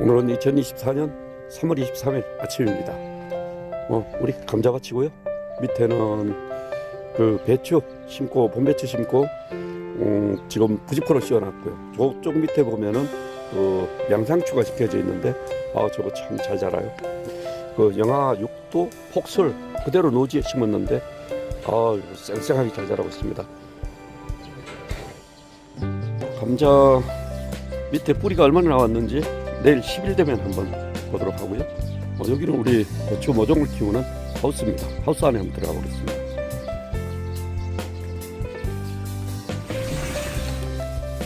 오늘은 2024년 3월 23일 아침입니다. 어, 우리 감자밭이고요. 밑에는 그 배추 심고 봄배추 심고 음, 지금 부직포를 씌워놨고요. 저쪽 밑에 보면은 그 양상추가 심겨져 있는데 아 저거 참 잘 자라요. 그 영하 6도 폭설 그대로 노지에 심었는데 아 쌩쌩하게 잘 자라고 있습니다. 감자 밑에 뿌리가 얼마나 나왔는지 내일 10일 되면 한번 보도록 하고요. 어, 여기는 우리 고추 모종을 키우는 하우스입니다. 하우스 안에 한번 들어가 보겠습니다.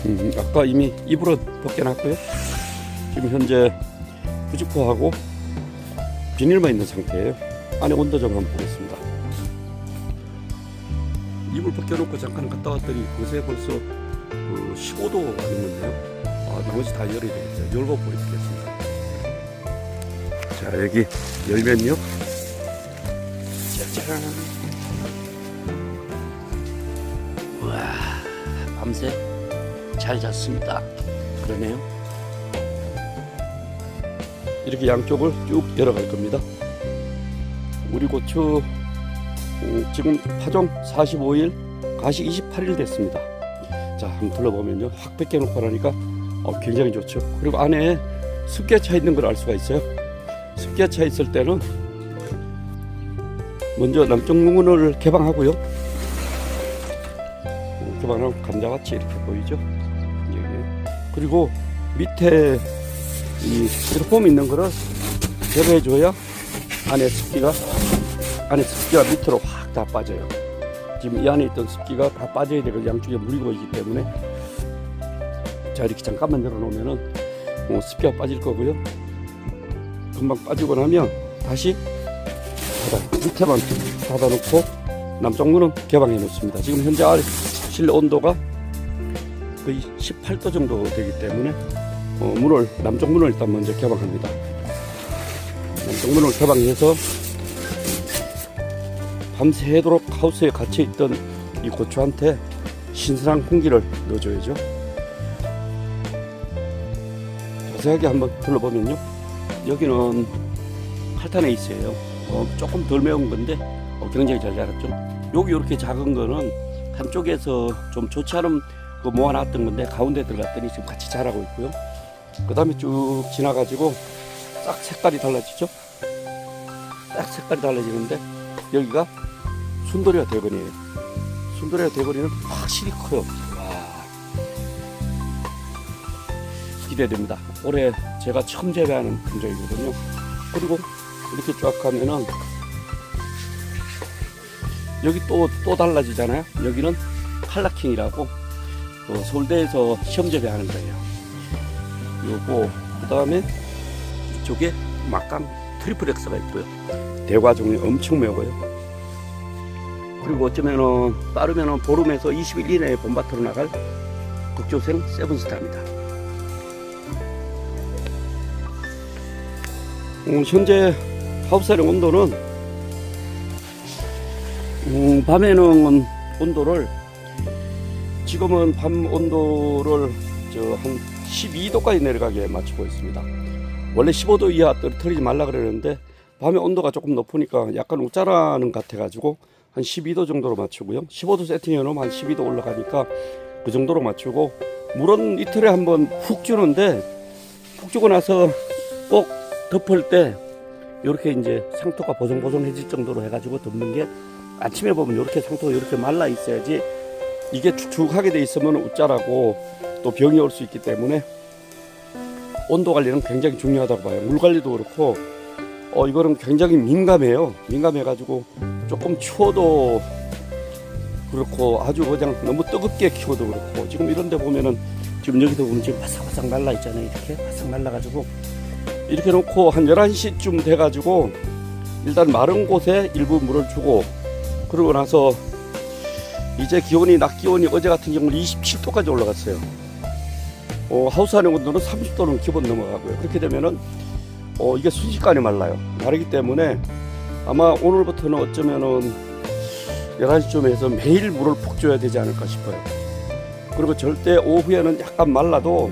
음, 아까 이미 이불은 벗겨놨고요. 지금 현재 부직포하고 비닐만 있는 상태예요. 안에 온도 좀 한번 보겠습니다. 이불 벗겨놓고 잠깐 갔다 왔더니 그새 벌써 그 15도가 넘는데요. 아, 나머지 다 열어야 되겠죠. 열고 보여드리겠습니다. 자, 여기 열면요. 짜잔. 와, 밤새 잘 잤습니다. 그러네요. 이렇게 양쪽을 쭉 열어갈 겁니다. 우리 고추 음, 지금 파종 45일, 가시 28일 됐습니다. 자, 한번 둘러보면요. 확 벗겨놓고 나니까 어, 굉장히 좋죠. 그리고 안에 습기가 차 있는 걸 알 수가 있어요. 습기가 차 있을 때는 먼저 남쪽 문을 개방하고요. 음, 개방하고 감자같이 이렇게 보이죠. 여기. 그리고 밑에 이 스티로폼 있는 거를 제거해줘야 안에 습기가 안에 습기가 밑으로 확 다 빠져요. 지금 이 안에 있던 습기가 다 빠져야 되고 양쪽에 물이 고이기 때문에 자 이렇게 잠깐만 열어놓으면은 어, 습기가 빠질 거고요. 금방 빠지고 나면 다시 닫아 밑에만 닫아놓고 남쪽 문은 개방해 놓습니다. 지금 현재 아래 실내 온도가 거의 18도 정도 되기 때문에 어, 문을 남쪽 문을 일단 먼저 개방합니다. 남쪽 문을 개방해서 밤새도록 하우스에 갇혀 있던 이 고추한테 신선한 공기를 넣어줘야죠. 자세하게 한번 둘러보면요. 여기는 칼타네이스예요. 어, 조금 덜 매운 건데 어, 굉장히 잘 자랐죠. 여기 이렇게 작은 거는 한쪽에서 좀 좋지 않은 거 모아놨던 건데 가운데 들어갔더니 지금 같이 자라고 있고요. 그 다음에 쭉 지나가지고 싹 색깔이 달라지죠. 딱 색깔이 달라지는데 여기가 순도리와 대건이에요. 순도리와 대건이는 확실히 커요. 기대됩니다. 올해 제가 처음 재배하는 품종이거든요. 그리고 이렇게 쫙 가면은 여기 또, 또 달라지잖아요. 여기는 칼라킹이라고 어, 서울대에서 시험 재배하는 거예요. 요거, 그 다음에 이쪽에 막강 트리플 X가 있고요. 대과 종류 엄청 매워요. 그리고 어쩌면은 빠르면은 보름에서 20일 이내에 봄밭으로 나갈 국조생 세븐스타입니다. 현재 하우스의 온도는 음, 밤에는 온도를 지금은 밤 온도를 저한 12도까지 내려가게 맞추고 있습니다. 원래 15도 이하 떨어뜨리지 말라 그러는데 밤에 온도가 조금 높으니까 약간 웃자라는 것 같아가지고 한 12도 정도로 맞추고요. 15도 세팅해 놓으면 한 12도 올라가니까 그 정도로 맞추고 물은 이틀에 한번푹 주는데 푹 주고 나서 꼭 덮을 때 이렇게 이제 상토가 보송보송해질 정도로 해가지고 덮는 게 아침에 보면 이렇게 상토가 이렇게 말라 있어야지 이게 축축하게 돼 있으면 웃자라고 또 병이 올 수 있기 때문에 온도 관리는 굉장히 중요하다고 봐요. 물 관리도 그렇고 어 이거는 굉장히 민감해요. 민감해 가지고 조금 추워도 그렇고 아주 그냥 너무 뜨겁게 키워도 그렇고 지금 이런 데 보면은 지금 여기도 보면 지금 바삭바삭 말라 있잖아요. 이렇게 바삭 말라 가지고 이렇게 놓고 한 11시쯤 돼가지고 일단 마른 곳에 일부 물을 주고 그러고 나서 이제 기온이 낮 기온이 어제 같은 경우는 27도까지 올라갔어요. 어, 하우스 안의 온도는 30도는 기본 넘어가고요. 그렇게 되면은 어, 이게 순식간에 말라요. 마르기 때문에 아마 오늘부터는 어쩌면은 11시쯤 해서 매일 물을 푹 줘야 되지 않을까 싶어요. 그리고 절대 오후에는 약간 말라도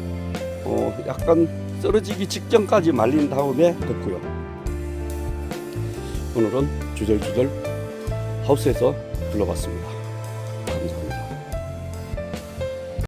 어, 약간 썰어지기 직전까지 말린 다음에 덮고요. 오늘은 주절주절 하우스에서 불러봤습니다.